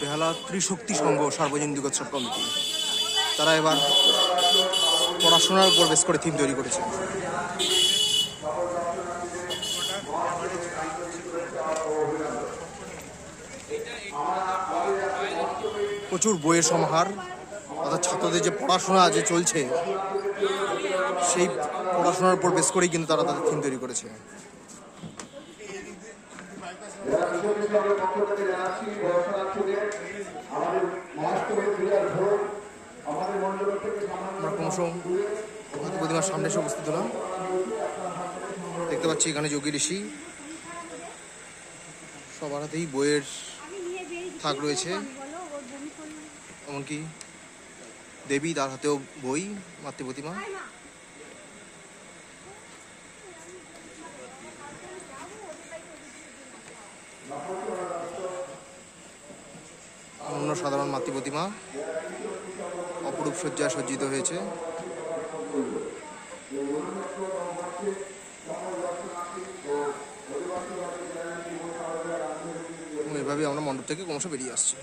বেহালা ত্রিশক্তি সংঘ সার্বজনীন দুর্গোৎসব কমিটি। তারা এবার পড়াশোনার উপর বেশ করে থিম তৈরি করেছে। প্রচুর বইয়ের সমাহার, অর্থাৎ ছাত্রদের যে পড়াশোনা যে চলছে, সেই পড়াশোনার উপর বেশ করেই কিন্তু তারা তাদের থিম তৈরি করেছে। আমরা প্রতিমার সামনে এসে উপস্থিত হলাম। দেখতে পাচ্ছি এখানে যোগী ঋষি। সবার হাতেই বইয়ের থাক রয়েছে। এমনকি দেবী তার হাতেও বই, মাতৃ প্রতিমা। অন্য সাধারণ মাতৃ প্রতিমা। অপরূপ সজ্জায় সজ্জিত হয়েছে। এবং এভাবে আমরা মণ্ডপ থেকে ক্রমশ বেরিয়ে আসছি।